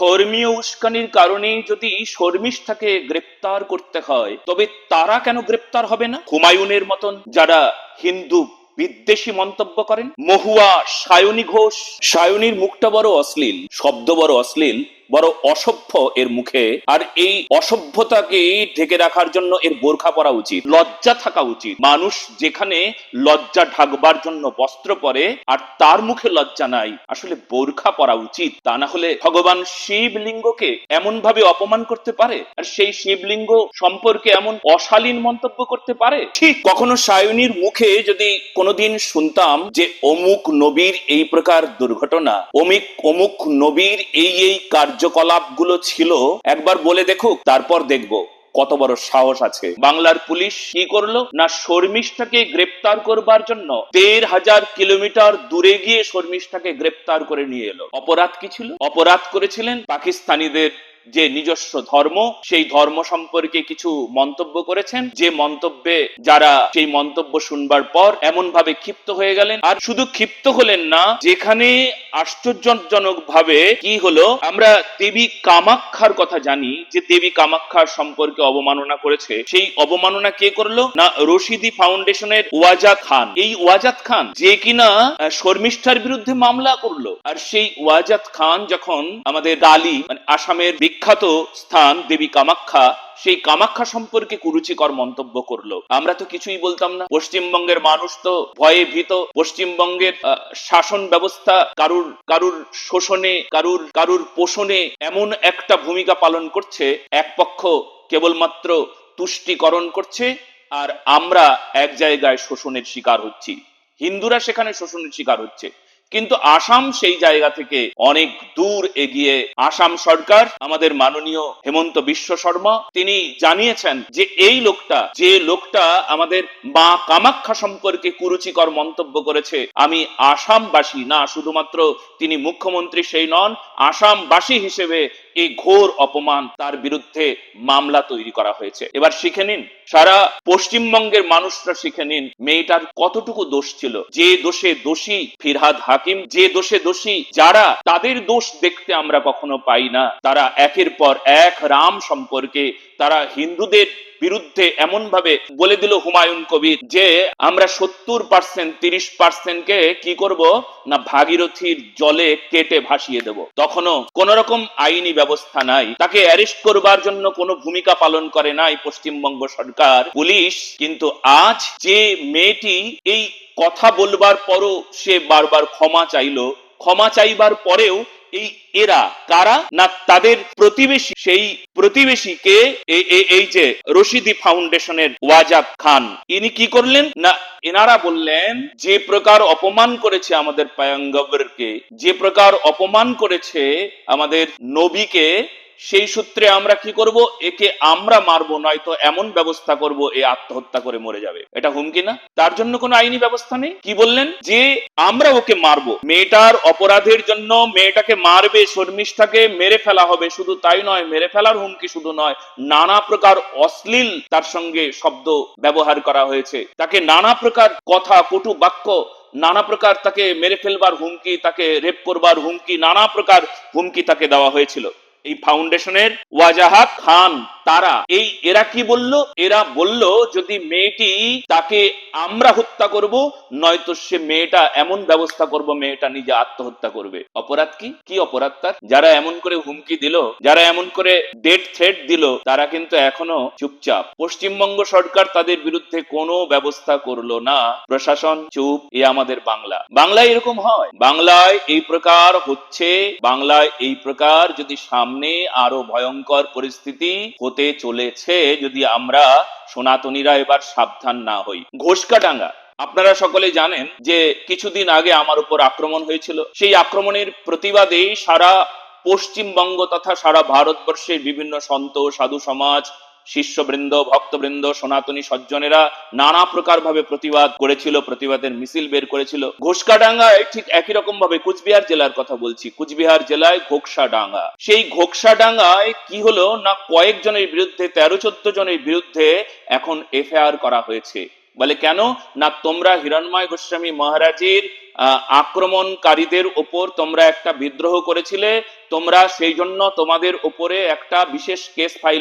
ধর্মীয় উস্কানির কারণে যদি শর্মিষ্ঠাকে গ্রেপ্তার করতে হয়, তবে তারা কেন গ্রেপ্তার হবে না? হুমায়ুনের মতন যারা হিন্দু বিদ্বেষী মন্তব্য করেন, মহুয়া সায়নী ঘোষ। সায়নীর মুখটা বড় অশ্লীল, শব্দ বড় অশ্লীল। বড় অসভ্য এর মুখে। আর এই অসভ্যতাকে ঢেকে রাখার জন্য এর বোরখা পরা উচিত, লজ্জা থাকা উচিত। মানুষ যেখানে লজ্জা ঢাকবার জন্য বস্ত্র পরে, আর তার মুখে লজ্জা নাই, আসলে বোরখা পরা উচিত। তা না হলে ভগবান শিবলিঙ্গকে এমন ভাবে অপমান করতে পারে? আর সেই শিবলিঙ্গ সম্পর্কে এমন অশালীন মন্তব্য করতে পারে? ঠিক কখনো সায়নীর মুখে যদি কোনোদিন শুনতাম যে অমুক নবীর এই প্রকার দুর্ঘটনা, অমিক অমুক নবীর এই এই কার্যকলাপগুলো ছিল, একবার বলে দেখুক, তারপর দেখব। কত বড় সাহস আছে। বাংলার পুলিশ কি করল? না শর্মিষ্ঠাকে গ্রেপ্তার করবার জন্য দেড় হাজার কিলোমিটার দূরে গিয়ে শর্মিষ্ঠাকে গ্রেপ্তার করে নিয়ে এলো। অপরাধ কি ছিল? অপরাধ করেছিলেন পাকিস্তানিদের যে নিজস্ব ধর্ম, সেই ধর্ম সম্পর্কে কিছু মন্তব্য করেছেন। যে মন্তব্যে যারা সেই মন্তব্য শুনবার পর এমন ভাবে ক্ষিপ্ত হয়ে গেলেন, আর শুধু ক্ষিপ্ত হলেন না, যেখানে আশ্চর্যজনক ভাবে কি হলো, আমরা দেবী কামাক্ষার কথা জানি, যে দেবী কামাক্ষার সম্পর্কে অবমাননা করেছে। সেই অবমাননা কে করল? না, রশিদি ফাউন্ডেশনের ওয়াজাদ খান। এই ওয়াজাদ খান যে কিনা শর্মিষ্ঠার বিরুদ্ধে মামলা করল। আর সেই ওয়াজাদ খান যখন আমাদের কালী মানে আসামের বিখ্যাত স্থান দেবী কামাখ্যা, সেই কামাখ্যা সম্পর্কে কুরুচিকর মন্তব্য করল। আমরা তো কিছুই বলতাম না। পশ্চিমবঙ্গের মানুষ তো ভয়ে ভীত। পশ্চিমবঙ্গের শাসন ব্যবস্থা কারুর কারুর শোষণে, কারুর কারুর পোষণে এমন একটা ভূমিকা পালন করছে, এক পক্ষ কেবলমাত্র তুষ্টিকরণ করছে আর আমরা এক জায়গায় শোষণের শিকার হচ্ছি। হিন্দুরা সেখানে শোষণের শিকার হচ্ছে। কিন্তু আসাম সেই জায়গা থেকে অনেক দূর এগিয়ে আসাম সরকার, আমাদের মাননীয় হেমন্ত বিশ্ব শর্মা, তিনি জানিয়েছেন যে এই লোকটা, যে লোকটা আমাদের মা কামাখ্যা সম্পর্কে কুরুচিকর মন্তব্য করেছে, আমি আসামবাসী না, শুধুমাত্র তিনি মুখ্যমন্ত্রী সেই নন, আসামবাসী হিসেবে এই ঘোর অপমান তার বিরুদ্ধে মামলা তৈরি করা হয়েছে। এবার শিখে নিন, সারা পশ্চিমবঙ্গের মানুষরা শিখে নিন মেয়েটার কতটুকু দোষ ছিল। যে দোষে দোষী ফিরহাদ হাকিম, যে দোষে দোষী যারা, তাদের দোষ দেখতে আমরা কখনো পাই না। তারা একের পর এক রাম সম্পর্কে, তারা হিন্দুদের বিরুদ্ধে এমন ভাবে বলে দিল হুমায়ুন কবির যে আমরা সত্তর পার্সেন্ট, তিরিশ কে কি করব? না ভাগীরথীর জলে কেটে ভাসিয়ে দেব। তখনও কোন রকম আইনি ব্যবস্থা নাই। তাকে অ্যারেস্ট করবার জন্য কোনো ভূমিকা পালন করে নাই পশ্চিমবঙ্গ সরকার, পুলিশ। কিন্তু আজ যে মেয়েটি এই কথা বলবার পরও সে বারবার ক্ষমা চাইলো। ক্ষমা চাইবার পরেও এই এরা কারা? না তাদের প্রতিবেশী? সেই প্রতিবেশীকে এই যে রশিদি ফাউন্ডেশনের ওয়াজাব খান, ইনি কি করলেন? না, এনারা বললেন, যে প্রকার অপমান করেছে আমাদের পায়ঙ্গবরকে, যে প্রকার অপমান করেছে আমাদের নবীকে সেই সূত্রে আমরা কি করব? একে আমরা মারবো, নয়তো এমন ব্যবস্থা করব, এ আত্মহত্যা করে মরে যাবে। এটা হুমকি না? তার জন্য কোনো আইনি ব্যবস্থা নেই? কি বললেন? যে আমরা ওকে মারবো। মেয়েটার অপরাধের জন্য মেয়েটাকে মারবে, শর্মিষ্ঠাকে মেরে ফেলা হবে। শুধু তাই নয়, মেরে ফেলার হুমকি শুধু নয়, নানা প্রকার অশ্লীল তার সঙ্গে শব্দ ব্যবহার করা হয়েছে। তাকে নানা প্রকার কথা, কটু বাক্য, নানা প্রকার তাকে মেরে ফেলবার হুমকি, তাকে রেপ করবার হুমকি, নানা প্রকার হুমকি তাকে দেওয়া হয়েছিল। এই ফাউন্ডেশনের ওয়াজাহা খান, তারা। এই এরা কি বলল? এরা বলল, যদি মেয়েটি তাকে আমরা হত্যা করব, নয়তো সে মেয়েটা এমন ব্যবস্থা করব, মেয়েটা নিজে আত্মহত্যা করবে। অপরাধ কি? কি অপরাধ তার? যারা এমন করে হুমকি দিল, যারা এমন করে ডেট থ্রেট দিল, তারা কিন্তু এখনও চুপচাপ। পশ্চিমবঙ্গ সরকার তাদের বিরুদ্ধে কোনো ব্যবস্থা করল না। প্রশাসন চুপ, এ আমাদের বাংলা। বাংলায় এরকম হয়। বাংলায় এই প্রকার হচ্ছে, বাংলায় এই প্রকার যদি সামনে আরও ভয়ঙ্কর পরিস্থিতি হতে চলেছে যদি আমরা সনাতনীরা এবার সাবধান না হই। ঘোষকাডাঙ্গা। আপনারা সকলে জানেন যে কিছুদিন আগে আমার উপর আক্রমণ হয়েছিল। সেই আক্রমণের প্রতিবাদে সারা পশ্চিমবঙ্গ তথা সারা ভারতবর্ষের বিভিন্ন সন্ত, সাধু সমাজ শিষ্যবৃন্দ, ভক্তবৃন্দ, সনাতনী সজ্জনেরা নানা প্রকার ভাবে প্রতিবাদ করেছিল, প্রতিবাদের মিছিল বের করেছিল। ঘোষকাডাঙ্গায় ঠিক একই রকম ভাবে কুচবিহার জেলার কথা বলছি। কুচবিহার জেলায় ঘোকসাডাঙ্গা সেই ঘোকসাডাঙ্গায় কি হলো না কয়েকজনের বিরুদ্ধে তেরো চোদ্দ জনের বিরুদ্ধে এখন এফআইআর করা হয়েছে? বলে কেন? না তোমরা হিরণময় গোস্বামী মহারাজের আক্রমণকারীদের ওপর তোমরা একটা বিদ্রোহ করেছিলে, তোমরা সেই জন্য তোমাদের উপরে একটা বিশেষ কেস ফাইল